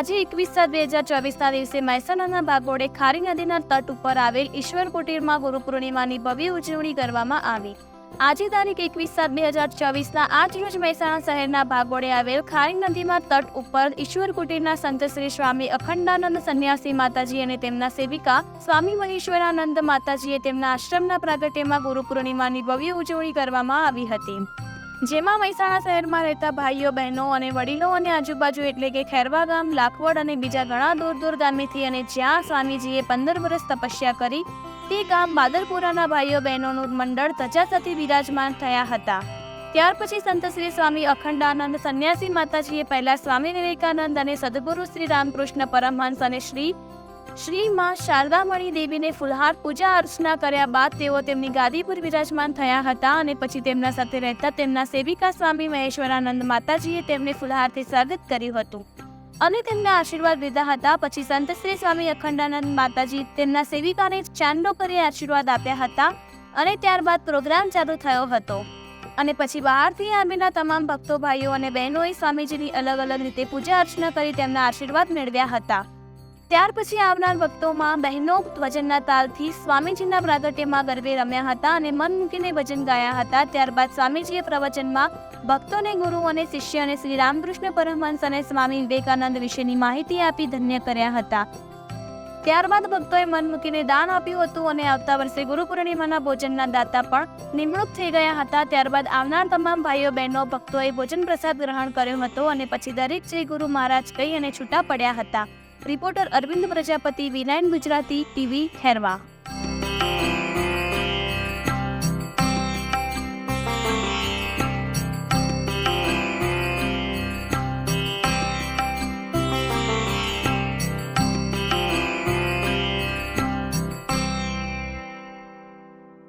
આજે એકવીસ સાત બે હજાર ચોવીસના દિવસે મહેસાણાના બાગોડે ખારી નદીના તટ ઉપર આવેલ ઈશ્વર કુટીરમાં ગુરુ પૂર્ણિમાની ભવ્ય ઉજવણી કરવામાં આવી. આજે તારીખ એકવીસ સાત બે હજાર ચોવીસના આજ રોજ મહેસાણા શહેરના ભાગોળે આવેલ ખારી નદીમાં તટ ઉપર ઈશ્વર કુટીરના સંત શ્રી સ્વામી અખંડાનંદ સંન્યાસી માતાજી અને તેમના સેવિકા સ્વામી મહેશ્વરાનંદ માતાજીએ તેમના આશ્રમના પ્રાગટ્યમાં ગુરુ પૂર્ણિમાની ભવ્ય ઉજવણી કરવામાં આવી હતી. જેમાં મહેસાણા શહેરમાં રહેતા ભાઈઓ, બહેનો અને વડીલો અને આજુબાજુ એટલે કે ખેરવા ગામ, લાખવડ અને બીજા ઘણા દૂર દૂર ગામેથી અને જ્યાં સ્વામીજીએ પંદર વર્ષ તપસ્યા કરી, તે ગામ બાદરપુરાના ભાઈઓ, બહેનોનું મંડળ ધજા સાથે બિરાજમાન થયા હતા. ત્યાર પછી સંત શ્રી સ્વામી અખંડાનંદ સંન્યાસી માતાજીએ પહેલા સ્વામી વિવેકાનંદ અને સદગુરુ શ્રી રામકૃષ્ણ પરમહંસ અને શ્રી શ્રી માં શારદામણી દેવીને ફુલહાર પૂજા અર્ચના કર્યા બાદ તેઓ તેમની ગાદી પર વિરાજમાન થયા હતા અને પછી તેમના સાથે રહેતા તેમના સેવિકા સ્વામી મહેશ્વરાનંદ માતાજીએ તેમને ફુલહારથી સ્વાગત કર્યું હતું. અને તેમના આશીર્વાદ લીધા હતા. પછી સંત શ્રી સ્વામી અખંડાનંદ માતાજી તેમના સેવિકાને ચાંદો કરી આશીર્વાદ આપ્યા હતા અને ત્યારબાદ પ્રોગ્રામ ચાલુ થયો હતો. અને પછી બહારથી આવેલા તમામ ભક્તો, ભાઈઓ અને બહેનોએ સ્વામીજીની અલગ અલગ રીતે પૂજા અર્ચના કરી તેમના આશીર્વાદ મેળવ્યા હતા. ત્યાર પછી આવનાર ભક્તોમાં બહેનો ભજનના તાલથી સ્વામીજીના પ્રાગટ્યમાં ગરબે રમ્યા હતા અને મન મૂકીને ભજન ગાયા હતા. ત્યારબાદ સ્વામીજીએ પ્રવચનમાં ભક્તોને ગુરુ અને શિષ્ય અને શ્રી રામકૃષ્ણ પરમહંસ અને સ્વામી વિવેકાનંદ વિશેની માહિતી આપી ધન્ય કર્યા હતા. ત્યારબાદ ભક્તોએ મન મૂકીને દાન આપ્યું હતું અને આવતા વર્ષે ગુરુ પૂર્ણિમાના ભોજનના દાતા પણ નિમણૂક થઈ ગયા હતા. ત્યારબાદ આવનાર તમામ ભાઈઓ, બહેનો, ભક્તોએ ભોજન પ્રસાદ ગ્રહણ કર્યો હતો અને પછી દરેક જય ગુરુ મહારાજ કહી અને છૂટા પડ્યા હતા. રિપોર્ટર અરવિંદ પ્રજાપતિ વિનાયન ગુજરાતી ટીવી ખેરવા.